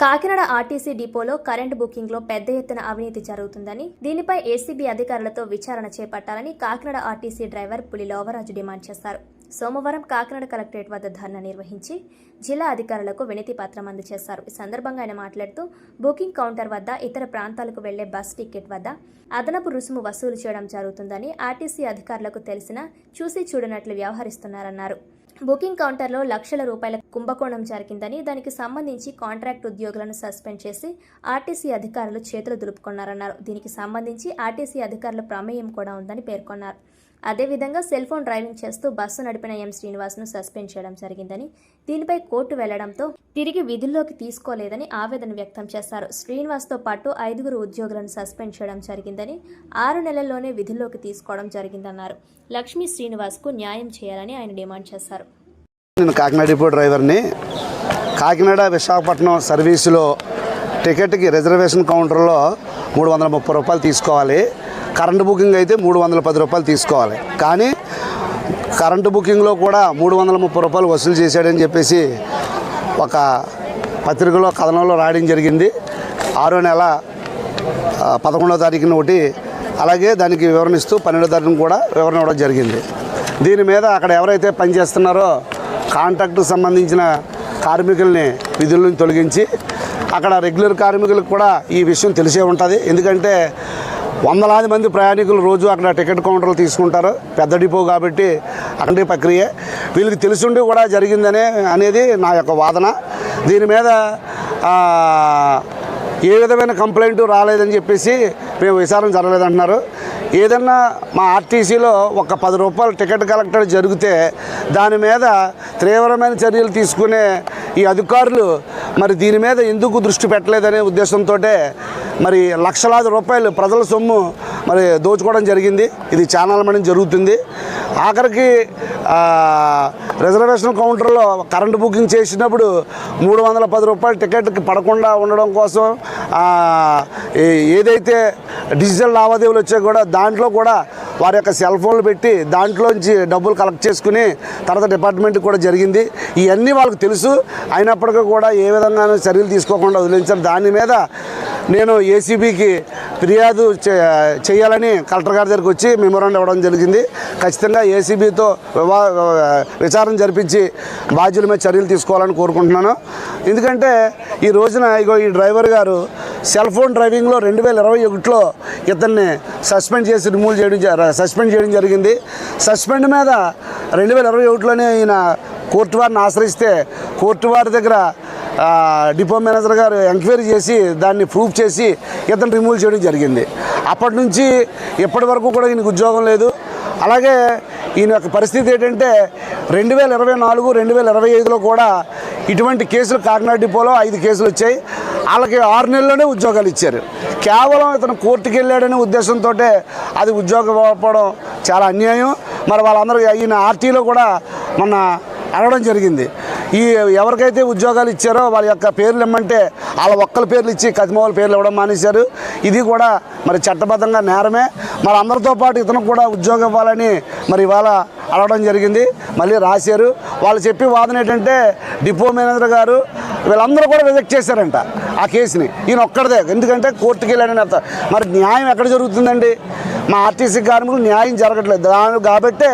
Kakinada RTC డిపోలో current బుకింగ్లో పెద్ద ఎత్తున అవినీతి జరుగుతుందని దీనిపై ఏసీబీ అధికారులతో విచారణ చేపట్టాలని కాకినాడ ఆర్టీసీ డ్రైవర్ పులి లోవరాజు డిమాండ్ చేశారు. సోమవారం కాకినాడ కలెక్టరేట్ వద్ద ధర్నా నిర్వహించి జిల్లా అధికారులకు వినతి పత్రం అందజేశారు. ఈ సందర్భంగా ఆయన మాట్లాడుతూ బుకింగ్ కౌంటర్ వద్ద ఇతర ప్రాంతాలకు వెళ్ళే బస్ టికెట్ వద్ద అదనపు రుసుము వసూలు చేయడం జరుగుతుందని ఆర్టీసీ అధికారులకు తెలిసినా చూసి చూడనట్లు వ్యవహరిస్తున్నారన్నారు. బుకింగ్ కౌంటర్లో లక్షల రూపాయల కుంభకోణం జరిగిందని దానికి సంబంధించి కాంట్రాక్ట్ ఉద్యోగులను సస్పెండ్ చేసి ఆర్టీసీ అధికారులు చేతులు దులుపుకున్నారన్నారు. దీనికి సంబంధించి ఆర్టీసీ అధికారుల ప్రమేయం కూడా ఉందని పేర్కొన్నారు. అదేవిధంగా సెల్ ఫోన్ డ్రైవింగ్ చేస్తూ బస్సు నడిపిన ఎం శ్రీనివాస్ను సస్పెండ్ చేయడం జరిగిందని దీనిపై కోర్టు వెళ్ళడంతో తిరిగి విధుల్లోకి తీసుకోలేదని ఆవేదన వ్యక్తం చేశారు. శ్రీనివాస్తో పాటు ఐదుగురు ఉద్యోగులను సస్పెండ్ చేయడం జరిగిందని ఆరు నెలల్లోనే విధుల్లోకి తీసుకోవడం జరిగిందన్నారు. లక్ష్మీ శ్రీనివాస్కు న్యాయం చేయాలని ఆయన డిమాండ్ చేశారు. నేను కాకినాడ డిపో డ్రైవర్ని కాకినాడ విశాఖపట్నం సర్వీసులో టికెట్కి రిజర్వేషన్ కౌంటర్లో మూడు వందల ముప్పై రూపాయలు తీసుకోవాలి. కరెంటు బుకింగ్ అయితే మూడు వందల పది రూపాయలు తీసుకోవాలి. కానీ కరెంటు బుకింగ్లో కూడా మూడు వందల ముప్పై రూపాయలు వసూలు చేశాడని చెప్పేసి ఒక పత్రికలో కథనంలో రాయడం జరిగింది. ఆరో నెల పదకొండో పదకొండవ తారీఖున ఒకటి అలాగే దానికి వివరణ ఇస్తూ పన్నెండో తారీఖున కూడా వివరణ ఇవ్వడం జరిగింది. దీని మీద అక్కడ ఎవరైతే పనిచేస్తున్నారో కాంట్రాక్టుకు సంబంధించిన కార్మికుల్ని విధుల నుంచి తొలగించి అక్కడ రెగ్యులర్ కార్మికులకు కూడా ఈ విషయం తెలిసే ఉంటుంది. ఎందుకంటే వందలాది మంది ప్రయాణికులు రోజు అక్కడ టికెట్ కౌంటర్లు తీసుకుంటారు. పెద్ద డిపో కాబట్టి అక్కడి ప్రక్రియ. వీళ్ళకి తెలిసిండి కూడా జరిగిందనే అనేది నా యొక్క వాదన. దీని మీద ఏ విధమైన కంప్లైంట్ రాలేదని చెప్పేసి మేము విచారణ జరగలేదంటున్నారు. ఏదన్నా మా ఆర్టీసీలో ఒక పది రూపాయలు టికెట్ కలెక్టర్ జరిగితే దాని మీద తీవ్రమైన చర్యలు తీసుకునే ఈ అధికారులు మరి దీని మీద ఎందుకు దృష్టి పెట్టలేదనే ఉద్దేశంతో మరి లక్షలాది రూపాయలు ప్రజల సొమ్ము మరి దోచుకోవడం జరిగింది. ఇది ఛానల్ మనీ జరుగుతుంది. ఆఖరికి రిజర్వేషన్ కౌంటర్లో కరెంటు బుకింగ్ చేసినప్పుడు మూడు వందల పది రూపాయలు టికెట్కి పడకుండా ఉండడం కోసం ఏదైతే డిజిటల్ లావాదేవీలు వచ్చాయి కూడా దాంట్లో కూడా వారి యొక్క సెల్ ఫోన్లు పెట్టి దాంట్లోంచి డబ్బులు కలెక్ట్ చేసుకుని తర్వాత డిపార్ట్మెంట్కి కూడా జరిగింది. ఇవన్నీ వాళ్ళకి తెలుసు. అయినప్పటికీ కూడా ఏ విధంగా చర్యలు తీసుకోకుండా వదిలించారు. దాని మీద నేను ఏసీబీకి ఫిర్యాదు చే- చేయాలని కలెక్టర్ గారి దగ్గరికి వచ్చి మెమోరాండం ఇవ్వడం జరిగింది. ఖచ్చితంగా ఏసీబీతో వివా విచారణ జరిపించి బాధ్యుల మీద చర్యలు తీసుకోవాలని కోరుకుంటున్నాను. ఎందుకంటే ఈ రోజున ఇగో ఈ డ్రైవర్ గారు సెల్ ఫోన్ డ్రైవింగ్లో రెండు వేల ఇరవై ఒకటిలో ఇతన్ని సస్పెండ్ చేసి రిమూవ్ చేయడం సస్పెండ్ చేయడం జరిగింది. సస్పెండ్ మీద రెండు వేల ఇరవై ఒకటిలోనే ఈయన కోర్టు వారిని ఆశ్రయిస్తే కోర్టు వారి దగ్గర డిపో మేనేజర్ గారు ఎంక్వైరీ చేసి దాన్ని ప్రూఫ్ చేసి ఇతను రిమూవ్ చేయడం జరిగింది. అప్పటి నుంచి ఇప్పటి వరకు కూడా ఈయనకు ఉద్యోగం లేదు. అలాగే ఈయన యొక్క పరిస్థితి ఏంటంటే రెండు వేల ఇరవై నాలుగు రెండు వేల ఇరవై ఐదులో కూడా ఇటువంటి కేసులు కాకినాడ డిపోలో ఐదు కేసులు వచ్చాయి. వాళ్ళకి ఆరు నెలల్లోనే ఉద్యోగాలు ఇచ్చారు. కేవలం ఇతను కోర్టుకి వెళ్ళాడనే ఉద్దేశంతో అది ఉద్యోగం ఇవ్వకపోవడం చాలా అన్యాయం. మరి వాళ్ళందరూ ఈయన ఆర్టీలో కూడా మొన్న అడగడం జరిగింది. ఈ ఎవరికైతే ఉద్యోగాలు ఇచ్చారో వాళ్ళ యొక్క పేర్లు ఇమ్మంటే వాళ్ళ ఒక్కల పేర్లు ఇచ్చి కతిమోల పేర్లు ఇవ్వడం మానేశారు. ఇది కూడా మరి చట్టబద్ధంగా నేరమే. మరి అందరితో పాటు ఇతనికి కూడా ఉద్యోగం ఇవ్వాలని మరి ఇవాళ అడగడం జరిగింది. మళ్ళీ రాశారు. వాళ్ళు చెప్పి వాదన ఏంటంటే డిపో మేనేజర్ గారు వీళ్ళందరూ కూడా రిజెక్ట్ చేశారంట. ఆ కేసుని. ఈయన ఒక్కడదే. ఎందుకంటే కోర్టుకి వెళ్ళాడని అర్థం. మరి న్యాయం ఎక్కడ జరుగుతుందండి? మా ఆర్టీసీ కార్మికులు న్యాయం జరగట్లేదు. దాని కాబట్టే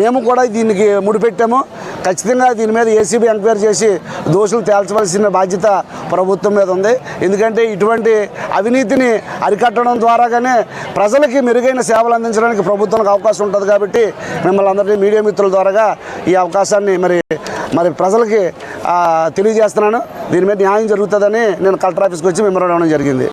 మేము కూడా దీనికి ముడిపెట్టాము. ఖచ్చితంగా దీని మీద ఏసీబీ ఎంక్వైరీ చేసి దోషులు తేల్చవలసిన బాధ్యత ప్రభుత్వం మీద ఉంది. ఎందుకంటే ఇటువంటి అవినీతిని అరికట్టడం ద్వారాగానే ప్రజలకి మెరుగైన సేవలు అందించడానికి ప్రభుత్వానికి అవకాశం ఉంటుంది కాబట్టి మిమ్మల్ని అందరినీ మీడియా మిత్రుల ద్వారాగా ఈ అవకాశాన్ని మరి మరి ప్రజలకి తెలియజేస్తున్నాను. దీని మీద న్యాయం జరుగుతుందని నేను కలెక్టర్ ఆఫీస్కి వచ్చి మిమ్మల్ని ఇవ్వడం జరిగింది.